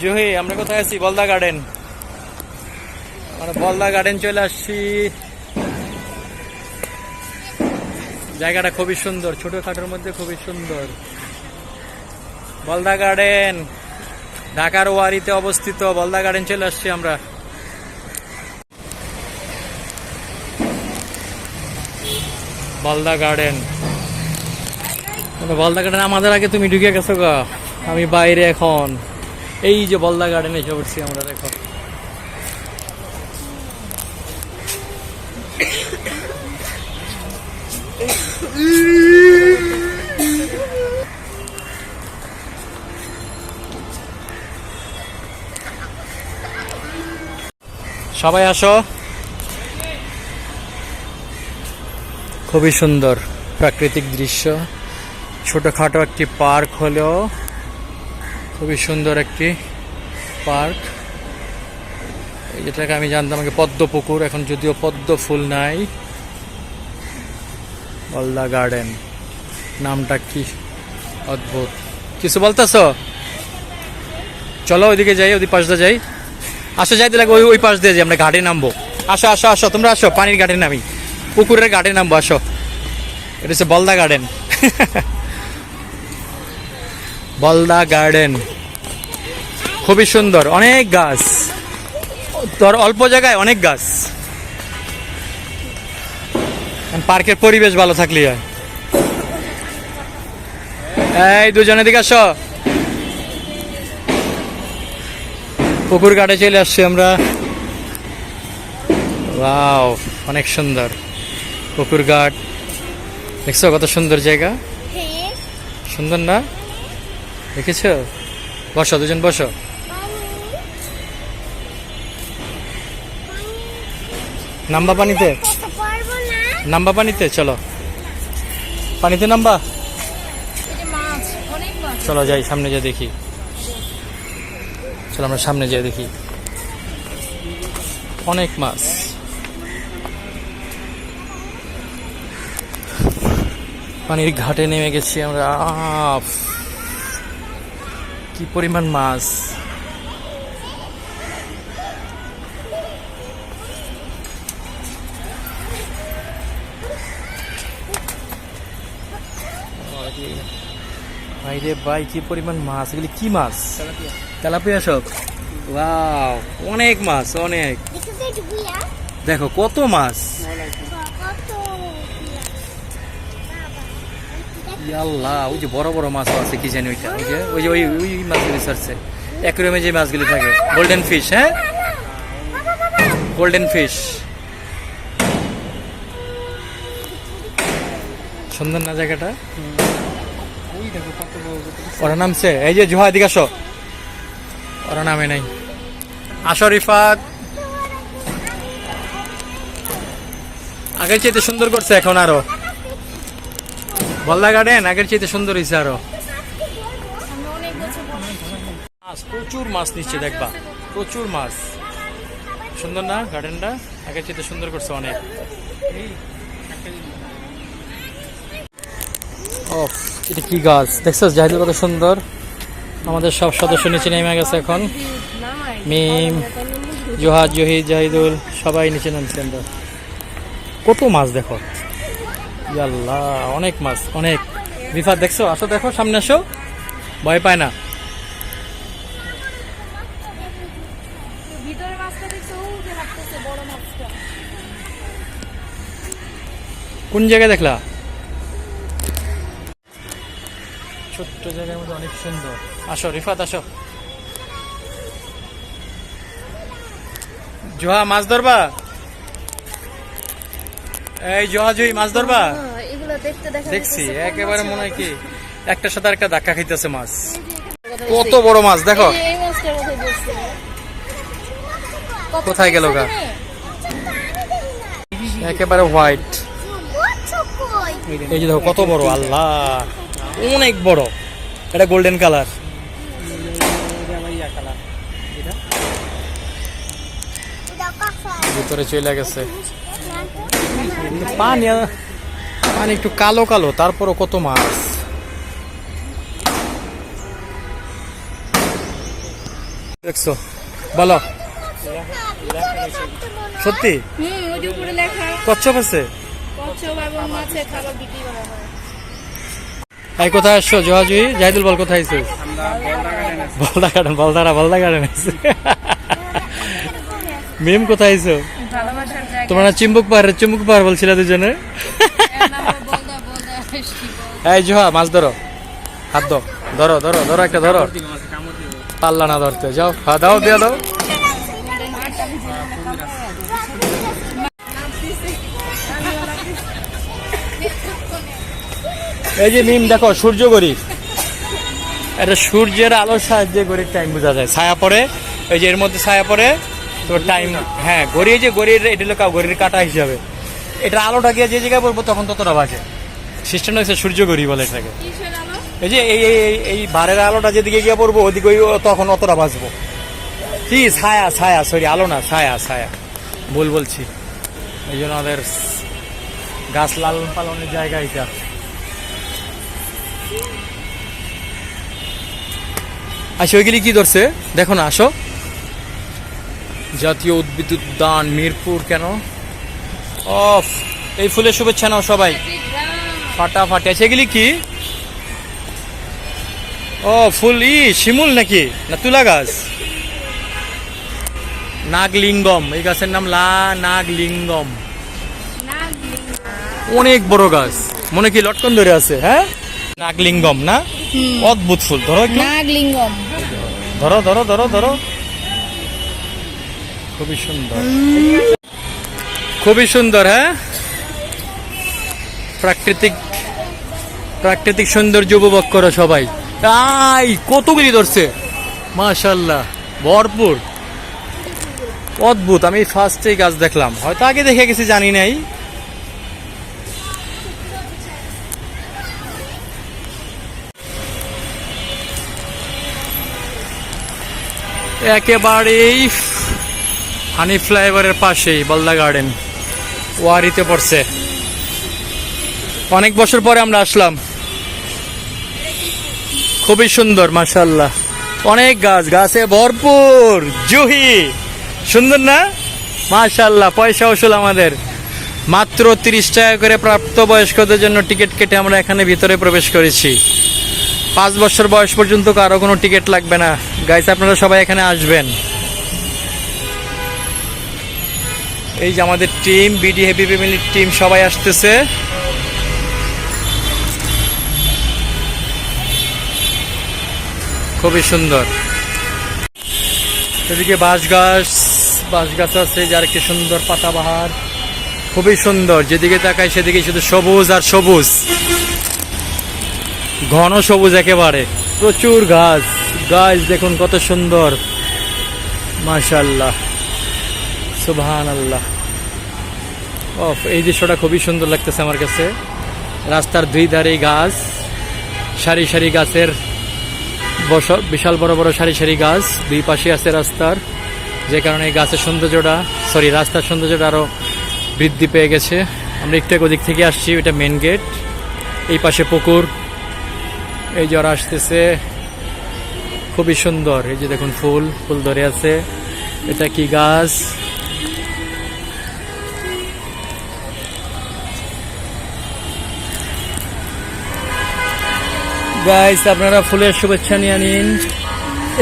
জুহি, আমরা কোথায় আছি? বলদা গার্ডেন। আমরা বলদা গার্ডেন চলে আসছি। জায়গাটা খুবই সুন্দর, ছোটখাটোর মধ্যে খুবই সুন্দর। বলদা গার্ডেন, ঢাকার ওয়ারিতে অবস্থিত বলদা গার্ডেন চলে আসছি আমরা। বলদা গার্ডেন। বলদা গার্ডেন, আমাদের আগে তুমি ঢুকে গেছো গা। আমি বাইরে এখন। এই যে বলদা গার্ডেনে এসে উঠছি আমরা, দেখো। সবাই আসো। খুবই সুন্দর প্রাকৃতিক দৃশ্য। ছোটখাটো একটি পার্ক হলেও খুবই সুন্দর একটি পার্ক। এই যেটাকে আমি জানতাম আগে পদ্ম পুকুর এখন যদিও পদ্ম ফুল নাই। অলদা গার্ডেন নামটা কি অদ্ভুত। কিছু বলতেছ? চলো ওইদিকে যাই ওই পাশ দিয়ে যাই। আসো যাইতে লাগে ওই ওই পাশ দিয়ে যাই, আমরা ঘাটে নামবো। আসো আসো আসো, তোমরা আসো, পানির ঘাটে নামি। পুকুরের ঘাটে নামবো, আসো। এটা হচ্ছে বলদা গার্ডেন বলদা গার্ডেন। খুবই সুন্দর অনেক গাছ। তোর অল্প জায়গায় অনেক গাছ। পার্কের পরিবেশ ভালো থাকলে হয়। এই দুজনে দিকে আস। পুকুর ঘাটে চলে আসছি আমরা। ওয়াও অনেক সুন্দর। পুকুর ঘাট। দেখছ কত সুন্দর জায়গা? হ্যাঁ। সুন্দর না? দেখেছ? বসো, দুজন বসো। নাম্বা পানিতে। নাম্বা পানিতে, চলো। পানিতে নাম্বা। চলো, যাই, সামনে যা দেখি। চলো, আমরা সামনে যাই দেখি। অনেক মাছ। পানির ঘাটে নেমে গেছি আমরা! কি পরিমাণ মাছ? বাইরে ভাই কি পরিমাণ মাছ? এগুলি কি মাছ? তেলাপিয়া সব? ওয়াও অনেক মাছ অনেক। দেখো কত মাছ? আল্লাহ ওই যে বড় বড় মাছ আছে, কি জানি ওইটা? ওই যে ওই যে, ওই ওই মাছগুলি ছাড়ছে। অ্যাকুরিয়ামে যে মাছগুলি থাকে গোল্ডেন ফিশ হ্যাঁ? গোল্ডেন ফিশ সুন্দর না জায়গাটা? ওরা নামছে এই যে জুহা দিকে আসো। ওরা নামে নাই। আসো রিফাত। আগের চাইতে সুন্দর করছে এখন আরও। বল্লা গার্ডেন আগের চাইতে সুন্দর হয়েছে আরও। মাছ, প্রচুর মাছ নিচ্ছে দেখবা। প্রচুর মাছ। সুন্দর না গার্ডেনটা আগের চাইতে সুন্দর করছে অনেক। ও, এটা কি গাছ? দেখছ, জাহিদুল কত সুন্দর। আমাদের সব সদস্য নিচে নেমে গেছে এখন। মিম, জোহাদ, জহিদ, জাহিদুল, সবাই নিচে নামছে কত মাছ দেখো? ইয়াল্লাহ অনেক মাছ অনেক। রিফাত দেখছ? আসো দেখো সামনে আসো। ভয় পায় না। কোন জায়গায় দেখলা? ছোট্ট জায়গার মধ্যে অনেক সুন্দর। আসো রিফাত আসো। জোহা মাছ ধরবা? এই মাছ ধরবা? হ্যাঁ, দেখছি একেবারে মনে হয় কি সাথে একটা ধাক্কা খাইতেছে মাছ। কত বড় মাছ দেখো। কোথায় গেল গা? একেবারে হোয়াইট এই যে দেখো কত বড় আল্লাহ। অনেক বড়। এটা গোল্ডেন কালার ভিতরে চলে গেছে। পানি পানি একটু কালো কালো তারপরও কত মাছ। দেখছ? বলো। সত্যি? কচ্ছপ আছে? কচ্ছপ এবং মাছের খাবার বিক্রি করা হয়। এই কোথায় আসছো? জহাজুই জাহিদুল বল কোথায় আছো। বলদা গার্ডেন বলদারা বলদা গার্ডেন আছে মিম কোথায় জায়গা তোমরা চিম্বুক পাহাড় চিম্বুক পাহাড় বলছিলে দুজনে? এই জোহা, মাছ ধরো। হাত দাও ধরো ধরো ধরো একটা, ধরো। পাল্লা না ধরতে। যাও হ্যাঁ দাও, দিয়ে দাও। এই যে মিম, দেখো, সূর্য গড়ি এটা সূর্যের আলোর সাহায্যে গড়ির টাইম বোঝা যায়। ছায়া পড়ে, এই যে এর মধ্যে ছায়া পড়ে। তো টাইম হ্যাঁ গড়ি এই যে গড়ির এটা হলো গড়ির কাটা হিসাবে। এটা আলোটা গিয়ে যে জায়গায় পড়ব তখন ততটা বাজে। সিস্টেম হচ্ছে সূর্য গড়ি বলে এটাকে। এই যে এই এই এই- এই বারের আলোটা যেদিকে গিয়ে পড়ব ওদিকে ওই তখন অতটা বাঁচবো কি? ছায়া ছায়া সরি আলো না ছায়া ছায়া। ভুল বলছি। এই জন্য আমাদের গাছ লালন পালনের জায়গা এটা। আচ্ছা ওইগুলি কি ধরছে? দেখো না আসো। জাতীয় উদ্ভিদ উদ্যান মিরপুর কেন? অফ এই ফুলের শুভেচ্ছা নাও সবাই। ফাটাফাটি। আছে এগুলি কি? ও ফুল ই শিমুল নাকি? না তুলা গাছ। নাগলিঙ্গম এই গাছের নাম লা নাগলিঙ্গম। অনেক বড় গাছ। মনে কি লটকন ধরে আছে হ্যাঁ? নাগলিঙ্গম না? অদ্ভুত ফুল ধরো নাগলিঙ্গম। ধরো ধরো ধরো ধরো। খুবই সুন্দর। খুবই সুন্দর হ্যাঁ? প্রাকৃতিক প্রাকৃতিক সৌন্দর্য উপভোগ করো সবাই। তাই কতগুলি ধরছে? মাশাল্লাহ ভরপুর। অদ্ভুত, আমি ফার্স্ট এই গাছ দেখলাম। হয়তো আগে দেখে গেছি, জানি নাই। একেবারেই হানি ফ্লাইওভারের পাশেই, বলদা গার্ডেন, ওয়ারিতে পড়ছে। অনেক বছর পরে আমরা আসলাম। খুবই সুন্দর মাশাল্লাহ অনেক গাছ, গাছে ভরপুর, জুহি। সুন্দর না? মাশাল্লাহ পয়সা ওসুল আমাদের। মাত্র তিরিশ টাকা করে প্রাপ্তবয়স্কদের জন্য টিকিট কেটে আমরা এখানে ভিতরে প্রবেশ করেছি। পাঁচ বছর বয়স পর্যন্ত কারও কোনো টিকিট লাগবে না। গাইস, আপনারা সবাই এখানে আসবেন। এই যে আমাদের টিম, বিডি, হেভি ফ্যামিলির টিম, সবাই আসতেছে। খুবই সুন্দর। এদিকে বাঁশ গাছ বাঁশ গাছ আছে যার কি সুন্দর পাতাবাহার। খুবই সুন্দর, যেদিকে তাকায় সেদিকে শুধু সবুজ আর সবুজ। ঘন সবুজ একেবারে, প্রচুর গাছ। গাছ দেখুন কত সুন্দর। মাশাল্লাহ সুবহান আল্লাহ অফ এই দৃশ্যটা খুবই সুন্দর লাগতেছে আমার কাছে। রাস্তার দুই ধারে গাছ, সারি সারি গাছের বস, বিশাল বড় বড় সারি সারি গাছ, দুই পাশে আছে রাস্তার, যে কারণে এই গাছের সৌন্দর্যটা সরি রাস্তার সৌন্দর্যটা আরও বৃদ্ধি পেয়ে গেছে। আমরা একটু ওদিক থেকে আসছি, এটা মেন গেট এই পাশে পুকুর, এই জ্বর আসতেছে, খুবই সুন্দর। এই যে দেখুন ফুল ফুল ধরে আছে। এটা কি গাছ? গাইস আপনারা ফুলের শুভেচ্ছা নিয়ে নিন।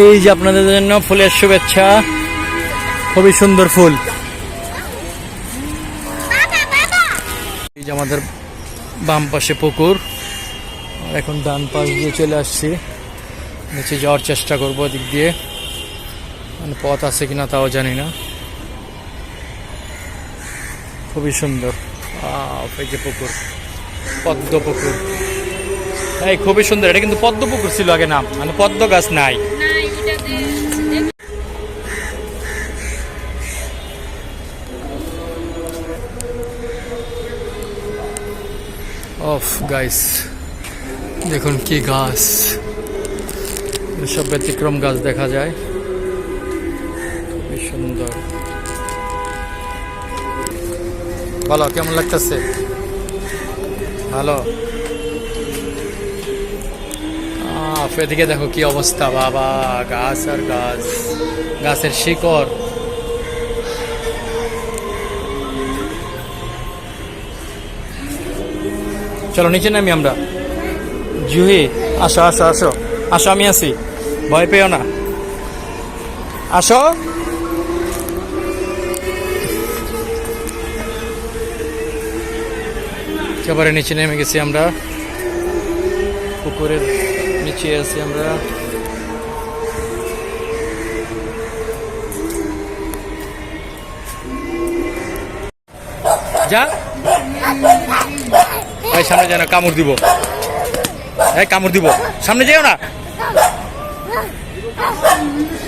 এই যে আপনাদের জন্য ফুলের শুভেচ্ছা। খুবই সুন্দর ফুল। এই যে আমাদের বাম পাশে পুকুর। এখন ডান পাশ দিয়ে চলে আসছি। নিচে যাওয়ার চেষ্টা করব দিক দিয়ে। মানে পথ আছে কিনা তাও জানি না। খুবই সুন্দর। এই যে পুকুর। পদ্ম পুকুর। এই, খুবই সুন্দর। এটা কিন্তু পদ্ম পুকুর ছিল আগে নাম। মানে পদ্ম গাছ নাই। অফ গাইস দেখুন কি গাছ। সব ব্যতিক্রম গাছ দেখা যায়। খুবই সুন্দর। বলো, কেমন লাগতেছে? বাপ, এদিকে দেখো কি অবস্থা, বাবা, গাছ আর গাছ, গাছের শিকড়। চলো, নিচে নামি আমরা। জুহি, আসো আসো আসো আসো, আমি আছি। ভয় পেও না। আসো। একেবারে নিচে নেমে গেছি আমরা। পুকুরের নিচে আছি আমরা। যা। সামনে যায় না কামড় দিব। এই, কামড় দিব। সামনে যেও না।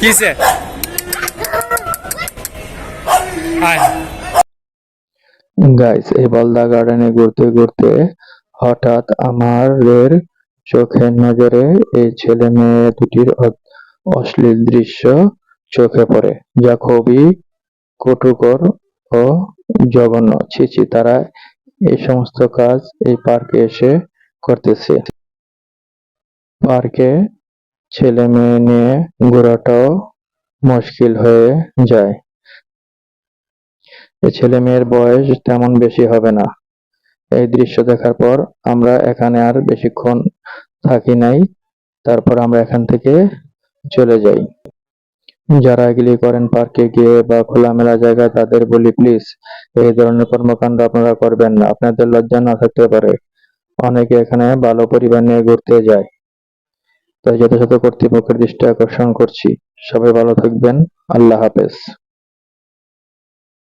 কিসে গাইস এই বলদা গার্ডেনে ঘুরতে ঘুরতে হঠাৎ আমাদের চোখের নজরে এই ছেলে মেয়ে দুটির অশ্লীল দৃশ্য চোখে পড়ে। যা খুবই কটুকর ও জঘন্য। ছি ছি, তারা এই সমস্ত কাজ এই পার্কে এসে করতেছে। পার্কে ছেলে মেয়ে নিয়ে ঘোরাটাও মুশকিল হয়ে যায়। ছেলে মেয়ের বয়স তেমন বেশি হবে না। এই দৃশ্য দেখার পর আমরা এখানে আর বেশিক্ষণ থাকি নাই। তারপর আমরা এখান থেকে চলে যাই। যারা এগুলি করেন পার্কে গিয়ে বা খোলামেলা জায়গায়, তাদের বলি, প্লিজ, এই ধরনের কর্মকাণ্ড আপনারা করবেন না। আপনাদের লজ্জা না থাকতে পারে। অনেকে এখানে ভালো পরিবার নিয়ে ঘুরতে যায়। তাই যথাযথ কর্তৃপক্ষের দৃষ্টি আকর্ষণ করছি। সবাই ভালো থাকবেন। আল্লাহ হাফেজ।